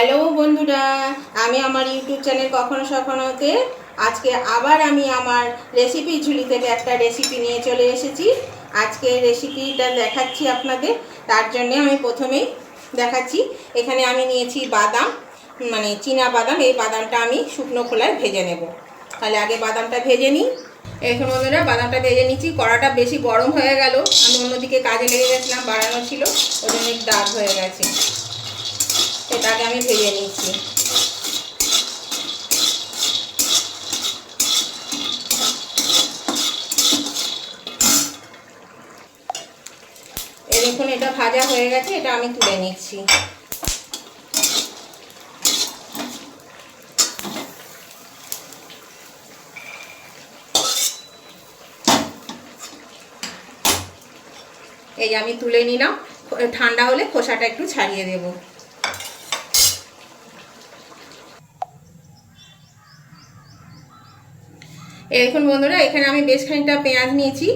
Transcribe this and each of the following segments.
Hello বন্ধুরা, আমি আমার ইউটিউব চ্যানেল কখনো সখনোতে আজকে আবার আমি আমার রেসিপি ঝুলি থেকে একটা রেসিপি নিয়ে চলে এসেছি। আজকে রেসিপিটা দেখাচ্ছি আপনাদের, তার জন্য আমি প্রথমেই দেখাচ্ছি। এখানে আমি নিয়েছি বাদাম মানে চীনা বাদাম, এই বাদামটা আমি শুকনো খোলায় ভেজে নেব। তাহলে আগে বাদামটা ভেজে নিই। এখন বন্ধুরা, বাদামটা ভেজে নিচ্ছি, কড়াটা বেশি গরম হয়ে গেল। আমি অন্যদিকে কাজে লেগে গেছিলাম, বাড়ানো ছিল জন্য একটু দাগ হয়ে গেছে। সেটাকে আমি ভেজে নিচ্ছি। দেখুন, এটা ভাজা হয়ে গেছে, এটা আমি তুলে নিচ্ছি। এই আমি তুলে নিলাম, ঠান্ডা হলে খোসাটা একটু ছাড়িয়ে দেবো। এই দেখুন বন্ধুরা, এখানে আমি বেশ খানিকটা পেঁয়াজ নিয়েছি।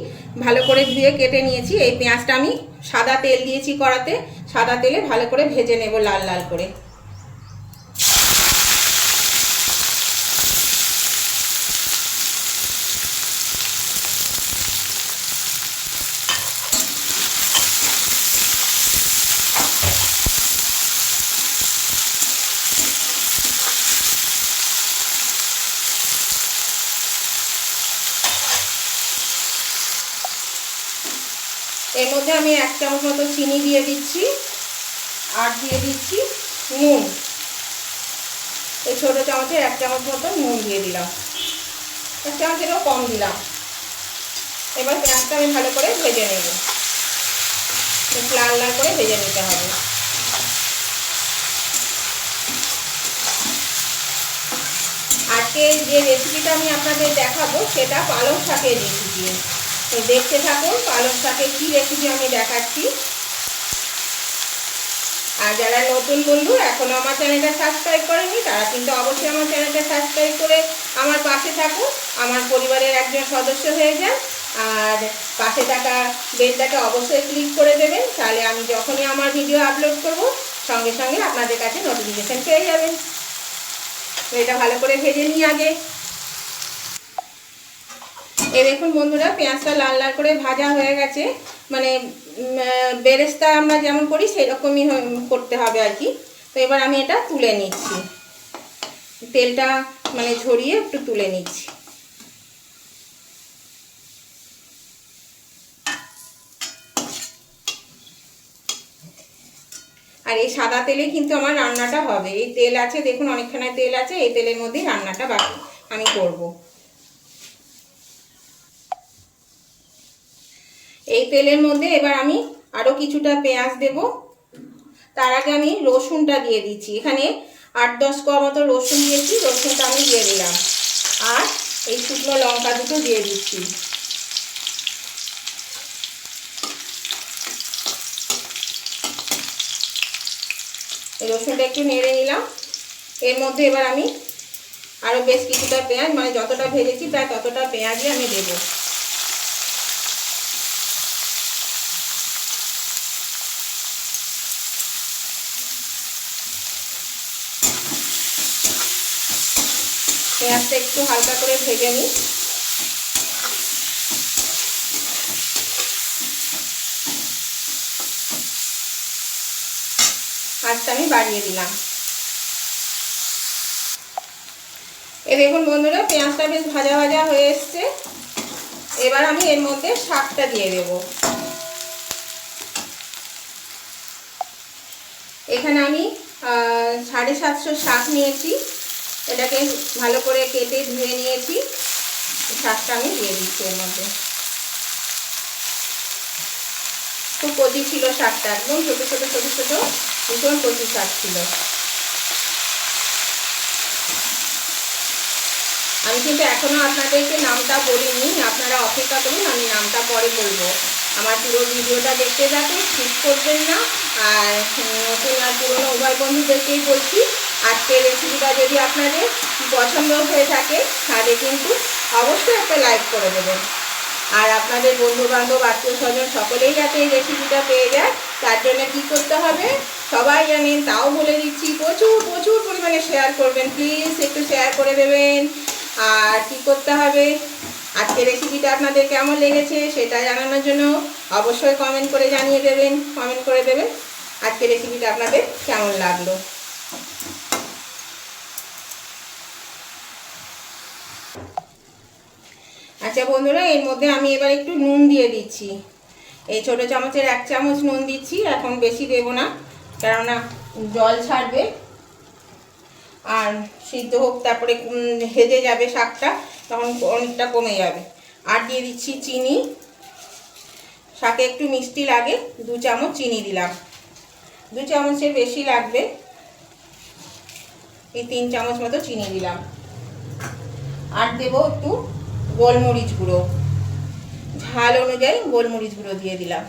ভালো করে ধুয়ে কেটে নিয়েছি। এই পেঁয়াজটা আমি সাদা তেল দিয়েছি কড়াতে। সাদা তেলে ভালো করে ভেজে নেব লাল লাল করে। এর মধ্যে আমি এক চামচ মতো চিনি দিয়ে দিচ্ছি আর দিয়ে দিচ্ছি নুন। এই ছোটো চামচে এক চামচ মতো নুন দিয়ে দিলাম। এক চামচেরও কম দিলাম। এবার পেঁয়াজটা আমি ভালো করে ভেজে নেব। লাল লাল করে ভেজে নিতে হবে। আজকে যে রেসিপিটা আমি আপনাদের দেখাবো, সেটা পালং শাকের রেসিপি তো দেখতে থাকুন পালং শাকের কী রেসিপি আমি দেখাচ্ছি। আর যারা নতুন বন্ধু এখনও আমার চ্যানেলটা সাবস্ক্রাইব করেনি তারা কিন্তু অবশ্যই আমার চ্যানেলটা সাবস্ক্রাইব করে আমার পাশে থাকুন। আমার পরিবারের একজন সদস্য হয়ে যান। আর পাশে থাকা বেলটাকে অবশ্যই ক্লিক করে দেবেন। তাহলে আমি যখনই আমার ভিডিও আপলোড করব, সঙ্গে সঙ্গে আপনাদের কাছে নোটিফিকেশান পেয়ে যাবেন। এটা ভালো করে ভেজে নিই আগে। এই দেখুন বন্ধুরা, পেঁয়াজটা লাল লাল করে ভাজা হয়ে গেছে। মানে বেরেস্তা আমরা যেমন করি, সেরকমই করতে হবে আর কি। তো এবার আমি এটা তুলে নিচ্ছি। তেলটা মানে ঝরিয়ে একটু তুলে নিচ্ছি। আর এই সাদা তেলে কিন্তু আমার রান্নাটা হবে। এই তেল আছে, দেখুন, অনেকখানে তেল আছে, এই তেলের মধ্যেই রান্নাটা বাকি আমি করব। এই তেলের মধ্যে এবার আমি আরও কিছুটা পেঁয়াজ দেব। তার আগে আমি রসুনটা দিয়ে দিচ্ছি। এখানে আট দশ কোয়া মতো রসুন দিয়েছি, রসুনটা আমি দিয়ে দিলাম। আর এই শুকনো লঙ্কা দুটো দিয়ে দিচ্ছি। এই রসুনটা একটু নেড়ে নিলাম। এর মধ্যে এবার আমি আরও বেশ কিছুটা পেঁয়াজ মানে যতটা ভেজেছি প্রায় ততটা পেঁয়াজই আমি দেবো। পেঁয়াজটা একটু হালকা করে ভেজে নিই। আজটা আমি বাড়িয়ে দিলাম। এ দেখুন বন্ধুরা, পেঁয়াজটা বেশ ভাজা ভাজা হয়ে এসছে। এবার আমি এর মধ্যে শাকটা দিয়ে দেব। এখানে আমি সাড়ে সাতশো শাক নিয়েছি। এটাকে ভালো করে কেটে ধুয়ে নিয়েছি। শাকটা আমি দিয়ে দিচ্ছি এর মধ্যে। খুব কচি ছিল শাকটা, একদম ছোটো ছোটো ছোটো ছোটো, ভীষণ কচি শাক ছিল। আমি কিন্তু এখনও আপনাদেরকে নামটা বলিনি, আপনারা অপেক্ষা করুন, আমি নামটা পরে বলব। আমার পুরো ভিডিওটা দেখতে থাকুন ঠিক করবেন না। আর নতুন আর পুরনো উভয় বন্ধুদেরকেই বলছি আজকের রেসিপিটা যদি আপনাদের পছন্দ হয়ে থাকে, তাহলে কিন্তু অবশ্যই একটা লাইক করে দেবেন। আর আপনাদের বন্ধু বান্ধব আত্মীয় স্বজন সকলেই যাতে এই রেসিপিটা পেয়ে যায়, তার জন্য কী করতে হবে? সবাই জানেন, তাও বলে দিচ্ছি, প্রচুর প্রচুর পরিমাণে শেয়ার করবেন। প্লিজ একটু শেয়ার করে দেবেন। আর কি করতে হবে? আজকে রেসিপিটা আপনাদের কেমন লেগেছে সেটা জানানোর জন্য অবশ্যই কমেন্ট করে জানিয়ে দেবেন। কমেন্ট করে দেবেন আজকে রেসিপিটা আপনাদের কেমন লাগল। আচ্ছা বন্ধুরা, এর মধ্যে আমি এবার একটু নুন দিয়ে দিচ্ছি। এই ছোটো চামচের এক চামচ নুন দিচ্ছি, এখন বেশি দেবো না, কেননা জল ছাড়বে। আর সিদ্ধ হোক, তারপরে হেজে যাবে শাকটা, তখন অনেকটা কমে যাবে। আর দিয়ে দিচ্ছি চিনি। শাকে একটু মিষ্টি লাগে, দু চামচ চিনি দিলাম। দু চামচের বেশি লাগবে। এই তিন চামচ মতো চিনি দিলাম। আর দেবো একটু গোলমরিচ গুঁড়ো। ঝাল অনুযায়ী গোলমরিচ গুঁড়ো দিয়ে দিলাম।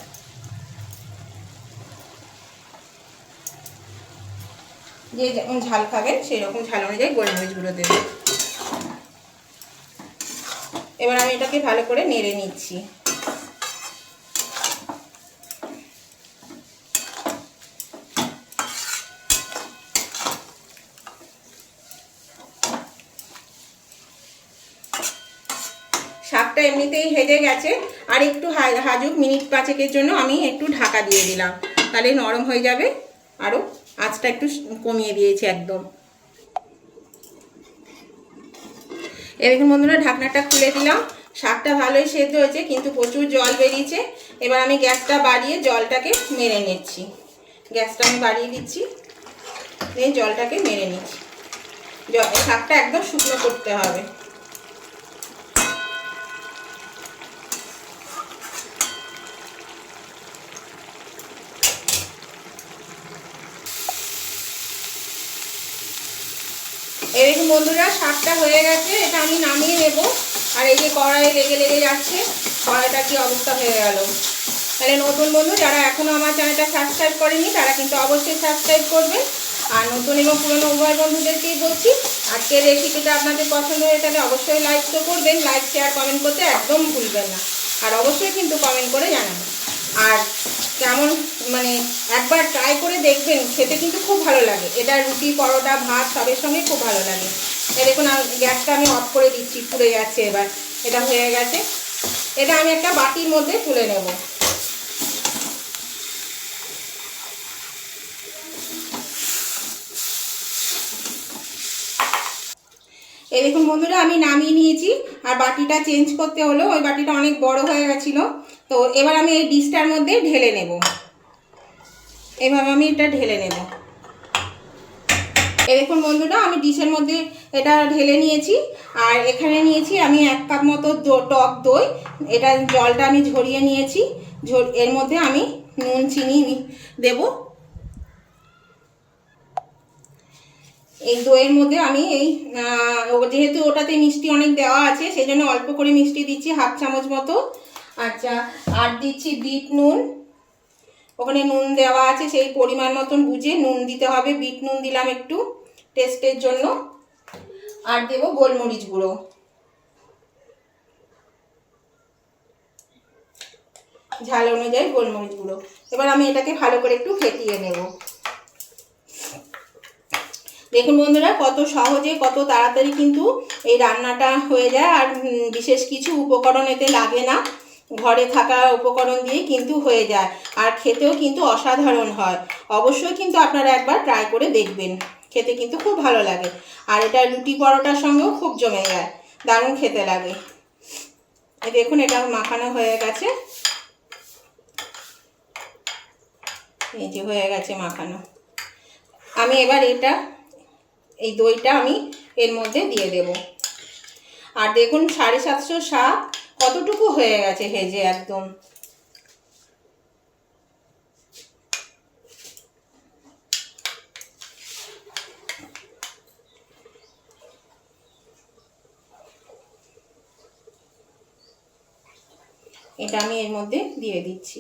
যে যেমন ঝাল খাবেন সেই রকম ঝাল অনুযায়ী গোলমরিচ গুঁড়ো দেবেন এবার আমি এটাকে ভালো করে নেড়ে নিচ্ছি। শাকটা এমনিতেই হেজে গেছে। আর একটু হাজুক মিনিট পাঁচেকের জন্য আমি একটু ঢাকা দিয়ে দিলাম। তাহলে নরম হয়ে যাবে। আরও আঁচটা একটু কমিয়ে দিয়েছি একদম। এ দেখুন বন্ধুরা ঢাকনাটা খুলে দিলাম। শাকটা ভালোই সেদ্ধ হয়েছে, কিন্তু প্রচুর জল বেরিয়েছে। এবার আমি গ্যাসটা বাড়িয়ে জলটাকে মেরে নিচ্ছি। গ্যাসটা আমি বাড়িয়ে দিচ্ছি। জলটাকে মেরে নিচ্ছি। শাকটা একদম শুকনো করতে হবে। দেখুন বন্ধুরা, শাকটা হয়ে গেছে, এটা আমি নামিয়ে নেব। আর এই যে কড়াই লেগে লেগে যাচ্ছে, কড়াইটা কি অবস্থা হয়ে গেল। তাহলে নতুন বন্ধু, যারা এখনও আমার চ্যানেলটা সাবস্ক্রাইব করেনি, তারা কিন্তু অবশ্যই সাবস্ক্রাইব করবেন আর নতুন এবং পুরনো উভয় বন্ধুদেরকেই বলছি, আজকের রেসিপিটা আপনাদের পছন্দ হয়ে থাকলে অবশ্যই লাইক তো করবেন লাইক শেয়ার কমেন্ট করতে একদম ভুলবেন না। আর অবশ্যই কিন্তু কমেন্ট করে জানাবেন। আর কেমন মানে একবার ট্রাই করে দেখবেন, খেতে কিন্তু খুব ভালো লাগে। এটা রুটি, পরোটা, ভাত, সবের সঙ্গে খুব ভালো লাগে। দেখুন গ্যাসটা আমি অফ করে দিচ্ছি পুড়ে যাচ্ছে এবার। এটা হয়ে গেছে। এটা আমি একটা বাটির মধ্যে তুলে নেব। এই দেখুন বন্ধুরা, আমি নামিয়ে নিয়েছি। আর বাটিটা চেঞ্জ করতে হলো ওই বাটিটা অনেক বড় হয়ে গেছিল। তো এবার আমি এই ডিশটার মধ্যে ঢেলে নেব। এভাবে আমি এটা ঢেলে নেব। এই দেখুন বন্ধুরা, আমি ডিশের মধ্যে এটা ঢেলে নিয়েছি। আর এখানে নিয়েছি আমি এক কাপ মতো টক দই। এটা জলটা আমি ঝরিয়ে নিয়েছি। এর মধ্যে আমি নুন, চিনি দেবো। এই দইয়ের মধ্যে আমি এই যেহেতু ওটাতে মিষ্টি অনেক দেওয়া আছে, সেই জন্য অল্প করে মিষ্টি দিচ্ছি, হাফ চামচ মতো। আচ্ছা আর দিচ্ছি বিট নুন। ওখানে নুন দেওয়া আছে, সেই পরিমাণ মতন বুঝে নুন দিতে হবে। বিট নুন দিলাম একটু টেস্টের জন্য। আর দেবো গোলমরিচ গুঁড়ো। ঝাল অনুযায়ী গোলমরিচ গুঁড়ো। এবার আমি এটাকে ভালো করে একটু ফেটিয়ে নেব। দেখুন বন্ধুরা, কত সহজে, কত তাড়াতাড়ি কিন্তু এই রান্নাটা হয়ে যায়। আর বিশেষ কিছু উপকরণ এতে লাগে না। ঘরে থাকা উপকরণ দিয়ে কিন্তু হয়ে যায়। আর খেতেও কিন্তু অসাধারণ হয়। অবশ্যই কিন্তু আপনারা একবার ট্রাই করে দেখবেন। খেতে কিন্তু খুব ভালো লাগে। আর এটা রুটি পরোটার সঙ্গেও খুব জমে যায়। দারুণ খেতে লাগে। দেখুন, এটা মাখানো হয়ে গেছে। এই যে হয়ে গেছে মাখানো। আমি এবার এটা, এই দইটা আমি এর মধ্যে দিয়ে দেব। আর দেখুন, সাড়ে সাতশো শাক কতটুকু হয়ে গেছে হেজে একদম? এটা আমি এর মধ্যে দিয়ে দিচ্ছি।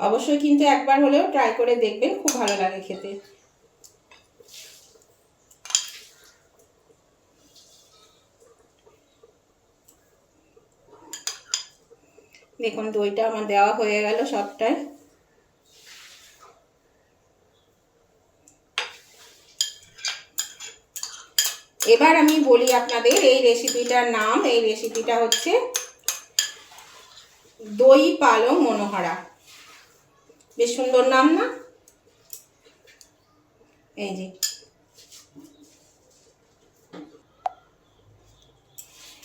অবশ্যই কিন্তু একবার হলেও ট্রাই করে দেখবেন, খুব ভালো লাগে খেতে। দেখুন, দইটা আমার দেওয়া হয়ে গেল সবটাই। এবার আমি বলি আপনাদের এই রেসিপিটার নাম, এই রেসিপিটা হচ্ছে দই পালং মনোহরা। বেশ সুন্দর নাম না? এই যে